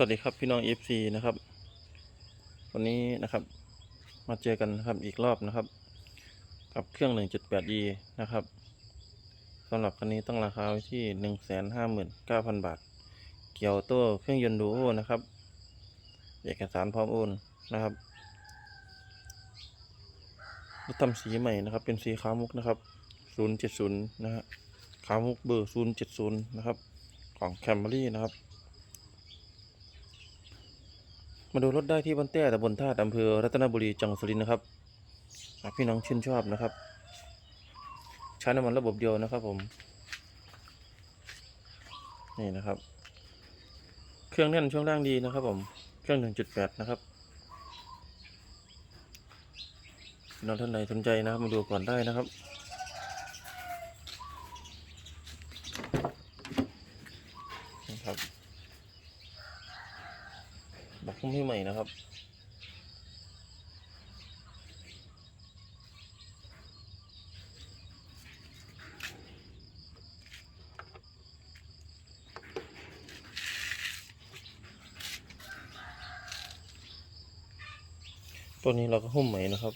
สวัสดีครับพี่น้อง FC นะครับ วันนี้นะครับ มาเจอกันนะครับอีกรอบนะครับ กับเครื่อง 1.8e นะครับสำหรับคันนี้ต้องราคาไว้ที่ 159,000 บาท เกี่ยวตัวเครื่องยนต์ดูโอนะครับเอกสารพร้อมโอนนะครับรถทำสีใหม่นะครับ เป็นสีขาวมุกนะครับ 070 นะฮะขาวมุกเบอร์ 070 นะครับ ของแคมเบรี่นะครับ มาดูรถได้ที่บ้านแต้ตำบลท่าตุอำเภอรัตนบุรีจังหวัดสุรินทร์นะครับหากพี่น้องชื่นชอบนะครับ ใช้น้ำมันระบบเดียวนะครับผม นี่นะครับ เครื่องแน่นช่วงล่างดีนะครับผม เครื่อง 1.8 นะครับพี่น้องท่านใดสนใจนะครับมาดูก่อนได้นะครับ นี่ครับ บอกคุ้มให้ใหม่นะครับ ตัวนี้เราก็หุ้มใหม่นะครับ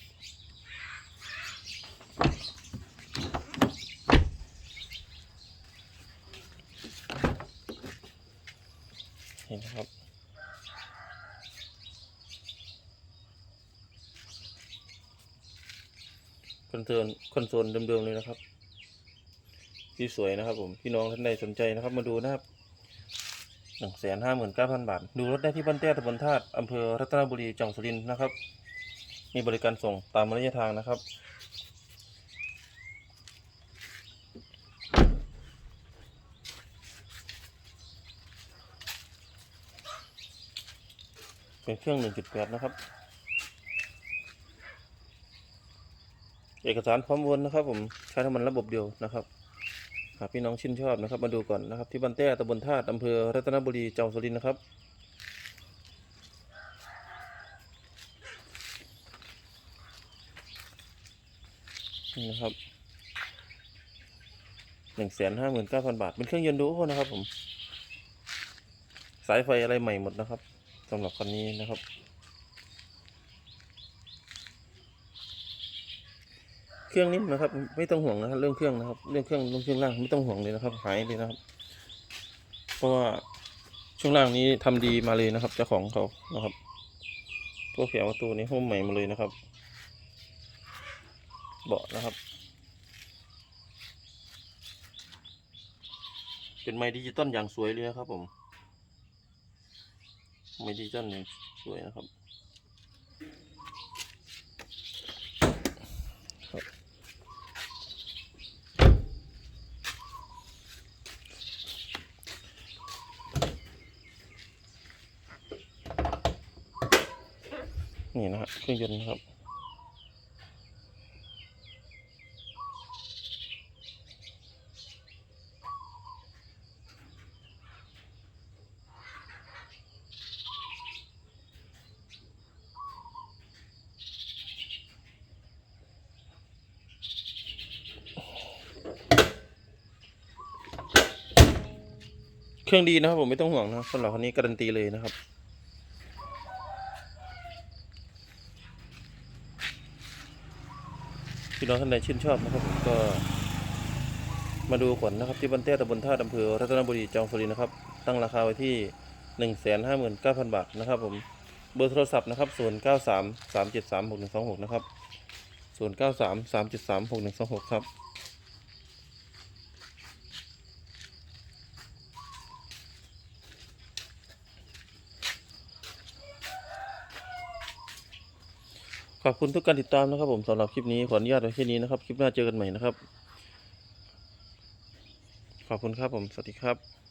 เห็นครับ คอนโซลคอนโซลเดิมๆเลยนะครับ ที่สวยนะครับ ผมพี่น้องท่านใดสนใจนะครับ มาดูนะครับหนึ่งแสนห้าหมื่นเก้าพันบาท ดูรถได้ที่บ้านแต้ตำบลธาตุอำเภอรัตนบุรีจังหวัดสุรินทร์นะครับ มีบริการส่งตามระยะทางนะครับเป็นเครื่อง 1.8 นะครับ เอกสารพร้อมโอนนะครับ ผมใช้น้ำมันระบบเดียวนะครับหากพี่น้องชื่นชอบนะครับ มาดูก่อนนะครับ ที่บ้านแต้ตำบลธาตุอำเภอรัตนบุรีจังหวัดสุรินทร์นะครับนี่นะครับหนึ่งแสนห้าหมื่นเก้าพันบาท เป็นเครื่องยนต์ดูโอนะครับผม สายไฟอะไรใหม่หมดนะครับสำหรับคันนี้นะครับ เครื่องนิ่มนะครับ ไม่ต้องห่วงนะครับเรื่องเครื่องนะครับ เรื่องเครื่องเรื่องเครื่องล่างไม่ต้องห่วงเลยนะครับหายเลยนะครับ เพราะว่าช่วงล่างนี้ทำดีมาเลยนะครับ เจ้าของเขานะครับพวกแผงประตูนี้หุ้มใหม่มาเลยนะครับ เบาะนะครับ เป็นไม้ดิจิตอลอย่างสวยเลยนะครับผมไม้ดิจิตอลอย่างสวยนะครับ นี่นะครับเครื่องยนต์นะครับเครื่องดีนะครับผมไม่ต้องห่วงนะครับสำหรับคันนี้การันตีเลยนะครับ พี่น้องท่านใดชื่นชอบนะครับผมก็มาดูก่อนนะครับที่บันเต้ตะบนท่าอำเภอรัตนบุรีจังหวัดสุรินทร์นะครับ ตั้งราคาไว้ที่หนึ่งแสนห้าหมื่นเก้าพันบาทนะครับผมเบอร์โทรศัพท์นะครับศูนย์เก้าสามสามเจ็ดสามหกหนึ่งสองหกนะครับศูนย์เก้าสามสามเจ็ดสามหกหนึ่งสองหกครับ ขอบคุณทุกการติดตามนะครับผมสำหรับคลิปนี้ขออนุญาตไว้แค่นี้นะครับ คลิปหน้าเจอกันใหม่นะครับ ขอบคุณครับผม สวัสดีครับ